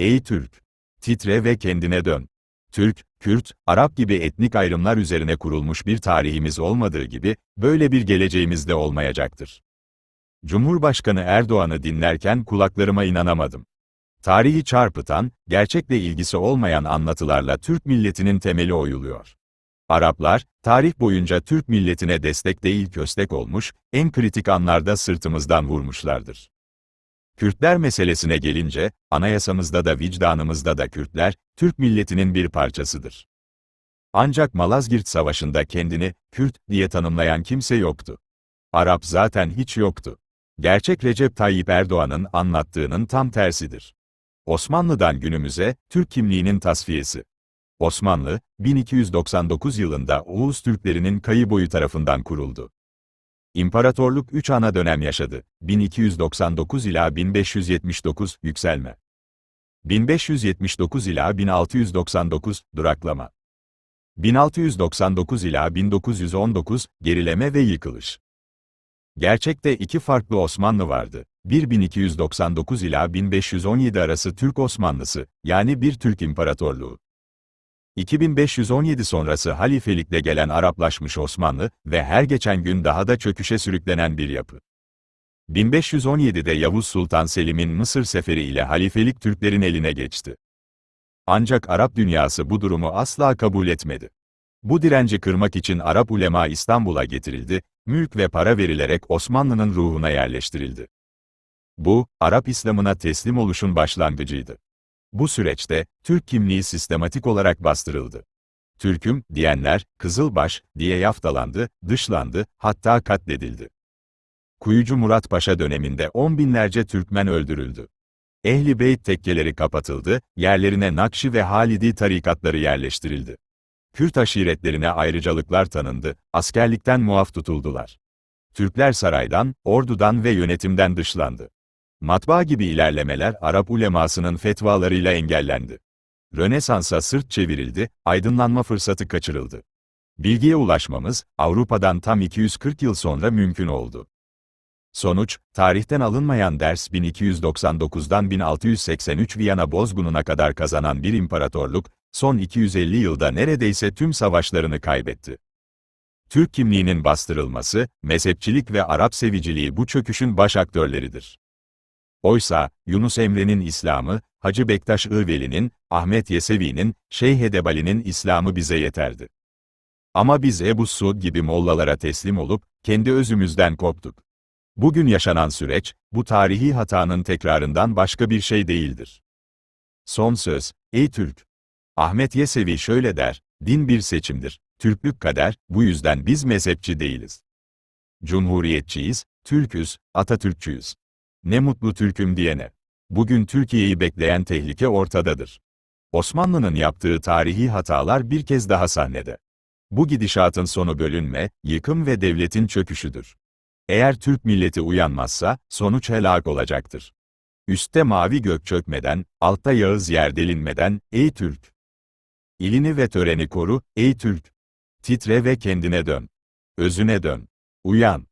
Ey Türk! Titre ve kendine dön. Türk, Kürt, Arap gibi etnik ayrımlar üzerine kurulmuş bir tarihimiz olmadığı gibi, böyle bir geleceğimiz de olmayacaktır. Cumhurbaşkanı Erdoğan'ı dinlerken kulaklarıma inanamadım. Tarihi çarpıtan, gerçekle ilgisi olmayan anlatılarla Türk milletinin temeli oyuluyor. Araplar, tarih boyunca Türk milletine destek değil köstek olmuş, en kritik anlarda sırtımızdan vurmuşlardır. Kürtler meselesine gelince, anayasamızda da vicdanımızda da Kürtler, Türk milletinin bir parçasıdır. Ancak Malazgirt Savaşı'nda kendini, Kürt diye tanımlayan kimse yoktu. Arap zaten hiç yoktu. Gerçek Recep Tayyip Erdoğan'ın anlattığının tam tersidir. Osmanlı'dan günümüze, Türk kimliğinin tasfiyesi. Osmanlı, 1299 yılında Oğuz Türklerinin Kayıboyu tarafından kuruldu. İmparatorluk 3 ana dönem yaşadı. 1299 ila 1579 yükselme. 1579 ila 1699 duraklama. 1699 ila 1919 gerileme ve yıkılış. Gerçekte iki farklı Osmanlı vardı. Bir 1299 ila 1517 arası Türk Osmanlısı, yani bir Türk İmparatorluğu. 2517 sonrası halifelikle gelen Araplaşmış Osmanlı ve her geçen gün daha da çöküşe sürüklenen bir yapı. 1517'de Yavuz Sultan Selim'in Mısır seferi ile halifelik Türklerin eline geçti. Ancak Arap dünyası bu durumu asla kabul etmedi. Bu direnci kırmak için Arap ulema İstanbul'a getirildi, mülk ve para verilerek Osmanlı'nın ruhuna yerleştirildi. Bu, Arap İslam'ına teslim oluşun başlangıcıydı. Bu süreçte, Türk kimliği sistematik olarak bastırıldı. Türk'üm, diyenler, Kızılbaş, diye yaftalandı, dışlandı, hatta katledildi. Kuyucu Murat Paşa döneminde on binlerce Türkmen öldürüldü. Ehli Beyt tekkeleri kapatıldı, yerlerine Nakşi ve Halidi tarikatları yerleştirildi. Kürt aşiretlerine ayrıcalıklar tanındı, askerlikten muaf tutuldular. Türkler saraydan, ordudan ve yönetimden dışlandı. Matbaa gibi ilerlemeler Arap ulemasının fetvalarıyla engellendi. Rönesans'a sırt çevirildi, aydınlanma fırsatı kaçırıldı. Bilgiye ulaşmamız, Avrupa'dan tam 240 yıl sonra mümkün oldu. Sonuç, tarihten alınmayan ders 1299'dan 1683 Viyana bozgununa kadar kazanan bir imparatorluk, son 250 yılda neredeyse tüm savaşlarını kaybetti. Türk kimliğinin bastırılması, mezhepçilik ve Arap seviciliği bu çöküşün baş aktörleridir. Oysa, Yunus Emre'nin İslam'ı, Hacı Bektaş Iveli'nin, Ahmet Yesevi'nin, Şeyh Edebali'nin İslam'ı bize yeterdi. Ama biz Ebu Suud gibi mollalara teslim olup, kendi özümüzden koptuk. Bugün yaşanan süreç, bu tarihi hatanın tekrarından başka bir şey değildir. Son söz, ey Türk! Ahmet Yesevi şöyle der, din bir seçimdir, Türklük kader, bu yüzden biz mezhepçi değiliz. Cumhuriyetçiyiz, Türküz, Atatürkçüyüz. Ne mutlu Türk'üm diyene. Bugün Türkiye'yi bekleyen tehlike ortadadır. Osmanlı'nın yaptığı tarihi hatalar bir kez daha sahnede. Bu gidişatın sonu bölünme, yıkım ve devletin çöküşüdür. Eğer Türk milleti uyanmazsa, sonuç helak olacaktır. Üste mavi gök çökmeden, altta Yağız yer delinmeden, ey Türk! İlini ve töreni koru, ey Türk! Titre ve kendine dön. Özüne dön. Uyan.